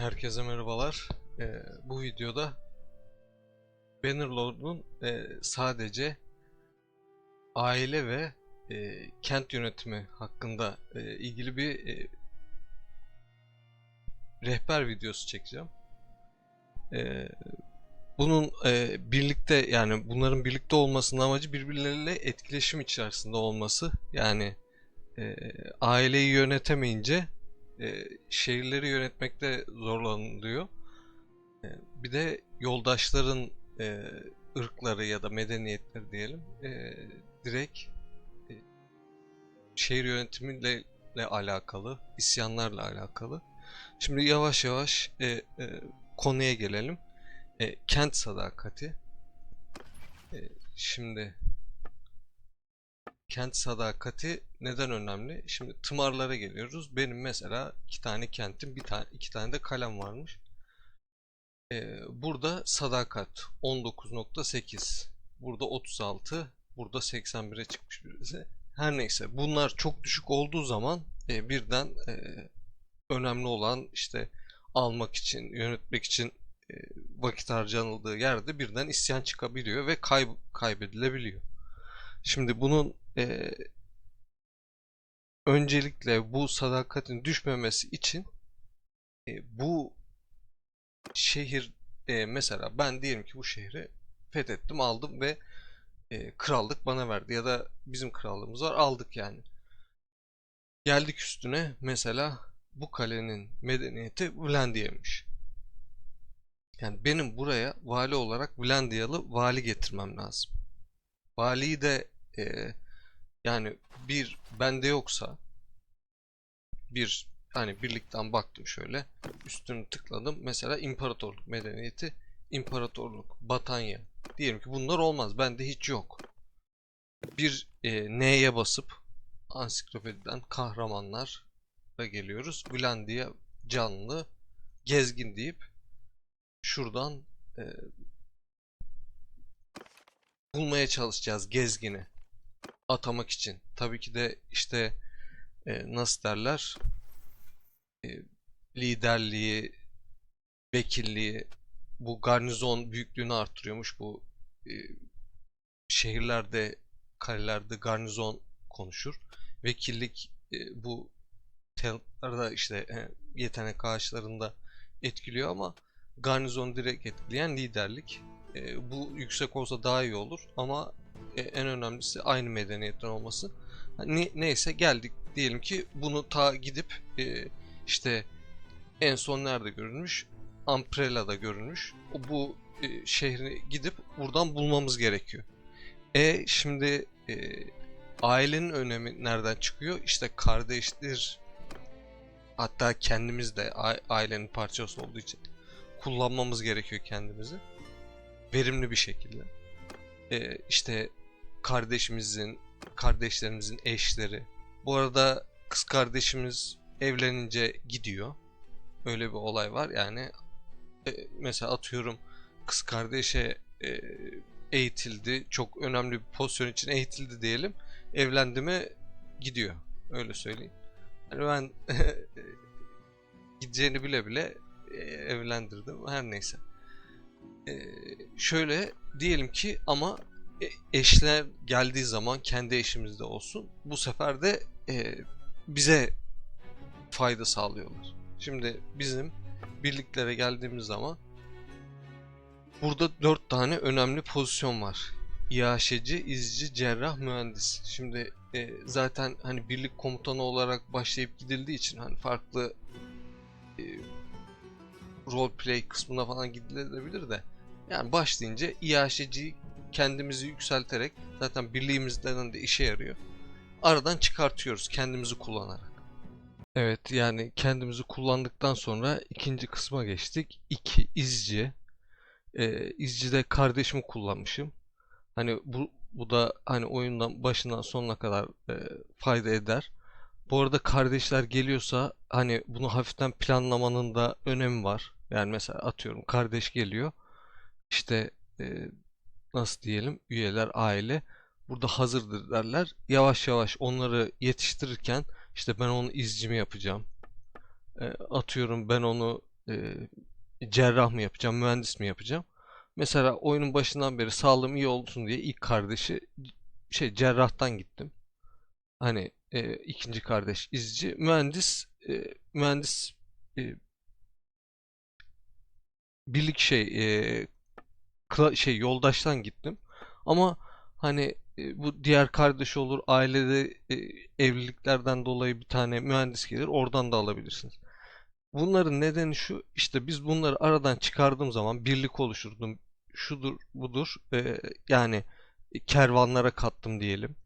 Herkese merhabalar. Ee, bu videoda Bannerlord'un e, sadece aile ve e, kent yönetimi hakkında e, ilgili bir e, rehber videosu çekeceğim. E, bunun e, birlikte yani bunların birlikte olmasının amacı birbirleriyle etkileşim içerisinde olması. Yani e, aileyi yönetemeyince e, şehirleri yönetmekte zorlanılıyor. E, bir de yoldaşların e, ırkları ya da medeniyetleri diyelim direkt şehir yönetimiyle ile alakalı, isyanlarla alakalı. Şimdi yavaş yavaş e, e, konuya gelelim. E, kent sadakati. E, şimdi kent sadakati neden önemli? Şimdi tımarlara geliyoruz. Benim mesela iki tane kentim, bir tane iki tane de kalem varmış. Ee, burada sadakat 19.8, burada 36, burada 81'e çıkmış birisi. Her neyse bunlar çok düşük olduğu zaman e, birden e, önemli olan işte almak için, yönetmek için e, vakit harcanıldığı yerde birden isyan çıkabiliyor ve kayb kaybedilebiliyor. Şimdi bunun e, öncelikle bu sadakatin düşmemesi için e, bu şehir e, mesela ben diyelim ki bu şehri fethettim aldım ve e, krallık bana verdi ya da bizim krallığımız var aldık yani. Geldik üstüne mesela bu kalenin medeniyeti Vlandia'ymış. Yani benim buraya vali olarak Vlandiyalı vali getirmem lazım. Valiyi de e, yani bir bende yoksa bir hani birlikten baktım şöyle üstünü tıkladım. Mesela imparatorluk medeniyeti imparatorluk Batanya. Diyelim ki bunlar olmaz bende hiç yok. Bir e, N'ye basıp ansiklopediden kahramanlar geliyoruz. Glandia canlı gezgin deyip şuradan e, bulmaya çalışacağız gezgini atamak için. Tabii ki de işte e, nasıl derler e, liderliği, vekilliği, bu garnizon büyüklüğünü artırıyormuş. Bu e, şehirlerde, kalelerde garnizon konuşur. Vekillik e, bu talentlarda işte e, yetenek ağaçlarında etkiliyor ama garnizon direkt etkileyen liderlik. E, bu yüksek olsa daha iyi olur ama e, en önemlisi aynı medeniyetten olması. Ne, neyse geldik diyelim ki bunu ta gidip e, işte en son nerede görülmüş? Amprela'da görülmüş. O bu e, şehri gidip buradan bulmamız gerekiyor. E şimdi e, ailenin önemi nereden çıkıyor? İşte kardeşler hatta kendimiz de ailenin parçası olduğu için kullanmamız gerekiyor kendimizi. Verimli bir şekilde. E, işte kardeşimizin, kardeşlerimizin eşleri. Bu arada kız kardeşimiz evlenince gidiyor. Öyle bir olay var. Yani e, mesela atıyorum kız kardeşe e, eğitildi. Çok önemli bir pozisyon için eğitildi diyelim. Evlendi mi gidiyor. Öyle söyleyeyim. Yani ben gideceğini bile bile e, evlendirdim. Her neyse. E, şöyle diyelim ki ama eşler geldiği zaman kendi eşimizde olsun. Bu sefer de e, bize fayda sağlıyorlar. Şimdi bizim birliklere geldiğimiz zaman burada dört tane önemli pozisyon var. İAŞ'ci, izci, cerrah, mühendis. Şimdi e, zaten hani birlik komutanı olarak başlayıp gidildiği için hani farklı e, roleplay kısmına falan gidilebilir de yani başlayınca İAŞ'ciyi kendimizi yükselterek zaten birliğimizden de işe yarıyor. Aradan çıkartıyoruz kendimizi kullanarak. Evet yani kendimizi kullandıktan sonra ikinci kısma geçtik. İki izci. Ee, izcide kardeşimi kullanmışım. Hani bu, bu da hani oyundan başından sonuna kadar e, fayda eder. Bu arada kardeşler geliyorsa hani bunu hafiften planlamanın da önemi var. Yani mesela atıyorum kardeş geliyor. İşte e, nasıl diyelim üyeler aile burada hazırdır derler. Yavaş yavaş onları yetiştirirken işte ben onu izcimi yapacağım. E, atıyorum ben onu e, cerrah mı yapacağım, mühendis mi yapacağım? Mesela oyunun başından beri sağlığım iyi olsun diye ilk kardeşi şey cerrahtan gittim. Hani e, ikinci kardeş izci, mühendis e, mühendis e, birlik şey e, şey yoldaştan gittim. Ama hani e, bu diğer kardeş olur, ailede e, evliliklerden dolayı bir tane mühendis gelir, oradan da alabilirsiniz. Bunların nedeni şu, işte biz bunları aradan çıkardığım zaman birlik oluşturdum. Şudur, budur. e, yani kervanlara kattım diyelim.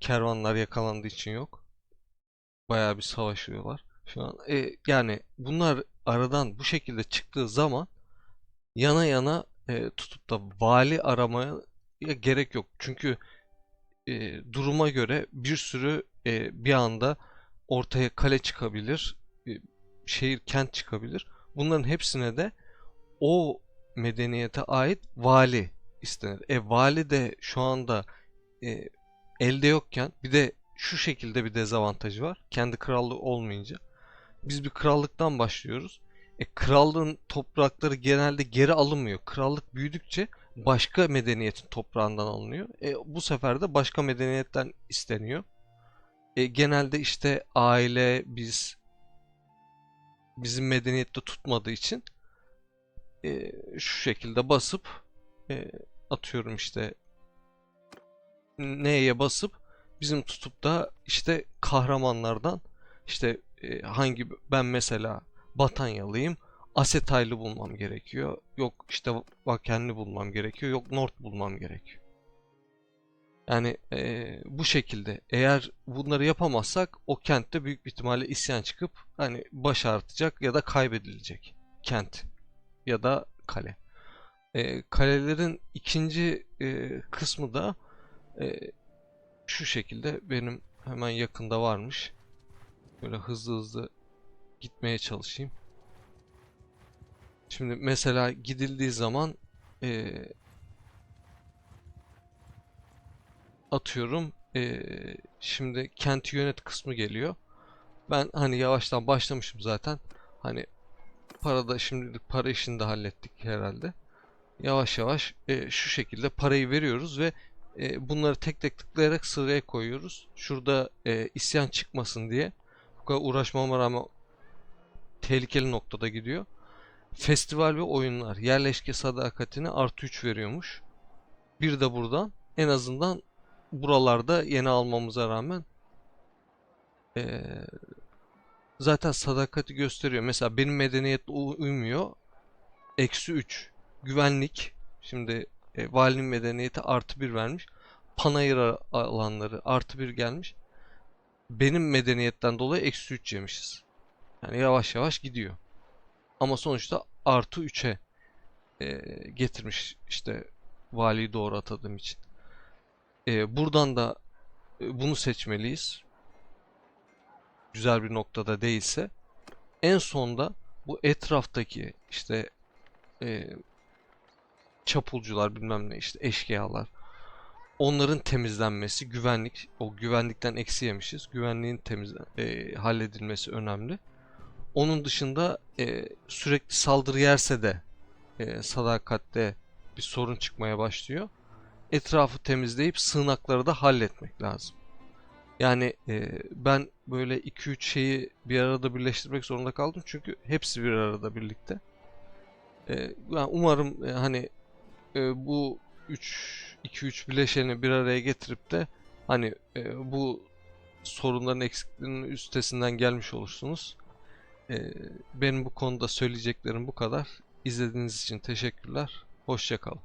Kervanlar yakalandığı için yok. Bayağı bir savaşıyorlar şu an. E, yani bunlar aradan bu şekilde çıktığı zaman yana yana e, tutup da vali aramaya gerek yok. Çünkü e, duruma göre bir sürü e, bir anda ortaya kale çıkabilir, e, şehir, kent çıkabilir. Bunların hepsine de o medeniyete ait vali istenir. E vali de şu anda e, elde yokken bir de şu şekilde bir dezavantajı var. Kendi krallığı olmayınca. Biz bir krallıktan başlıyoruz. E, krallığın toprakları genelde geri alınmıyor. Krallık büyüdükçe başka medeniyetin toprağından alınıyor. E, bu sefer de başka medeniyetten isteniyor. E, genelde işte aile biz bizim medeniyette tutmadığı için e, şu şekilde basıp e, atıyorum işte N'ye basıp bizim tutup da işte kahramanlardan işte e, hangi ben mesela Batanyalıyım. Asetaylı bulmam gerekiyor. Yok işte Vakenli bulmam gerekiyor. Yok North bulmam gerekiyor. Yani e, bu şekilde eğer bunları yapamazsak o kentte büyük bir ihtimalle isyan çıkıp hani baş artacak ya da kaybedilecek kent ya da kale. E, kalelerin ikinci e, kısmı da e, şu şekilde benim hemen yakında varmış. Böyle hızlı hızlı gitmeye çalışayım. Şimdi mesela gidildiği zaman eee, atıyorum eee, şimdi kenti yönet kısmı geliyor. Ben hani yavaştan başlamışım zaten. Hani parada şimdilik para işini de hallettik herhalde. Yavaş yavaş eee, şu şekilde parayı veriyoruz ve eee, bunları tek tek tıklayarak sıraya koyuyoruz. Şurada eee, isyan çıkmasın diye bu kadar uğraşmama rağmen tehlikeli noktada gidiyor. Festival ve oyunlar yerleşke sadakatine artı 3 veriyormuş. Bir de buradan en azından buralarda yeni almamıza rağmen eee, zaten sadakati gösteriyor. Mesela benim medeniyet uymuyor. Eksi 3. Güvenlik. Şimdi e, valinin medeniyeti artı 1 vermiş. Panayır alanları artı 1 gelmiş. Benim medeniyetten dolayı eksi 3 yemişiz. Yani yavaş yavaş gidiyor. Ama sonuçta artı 3'e e, getirmiş işte valiyi doğru atadığım için. E, buradan da e, bunu seçmeliyiz. Güzel bir noktada değilse. En sonda bu etraftaki işte e, çapulcular bilmem ne işte eşkıyalar onların temizlenmesi, güvenlik, o güvenlikten eksi yemişiz. Güvenliğin temiz e, halledilmesi önemli. Onun dışında e, sürekli saldırı yerse de e, sadakatte bir sorun çıkmaya başlıyor. Etrafı temizleyip sığınakları da halletmek lazım. Yani e, ben böyle 2-3 şeyi bir arada birleştirmek zorunda kaldım çünkü hepsi bir arada birlikte. E, yani umarım e, hani e, bu 3 2-3 bileşeni bir araya getirip de hani e, bu sorunların eksikliğinin üstesinden gelmiş olursunuz. Ee, benim bu konuda söyleyeceklerim bu kadar. İzlediğiniz için teşekkürler. Hoşça kalın.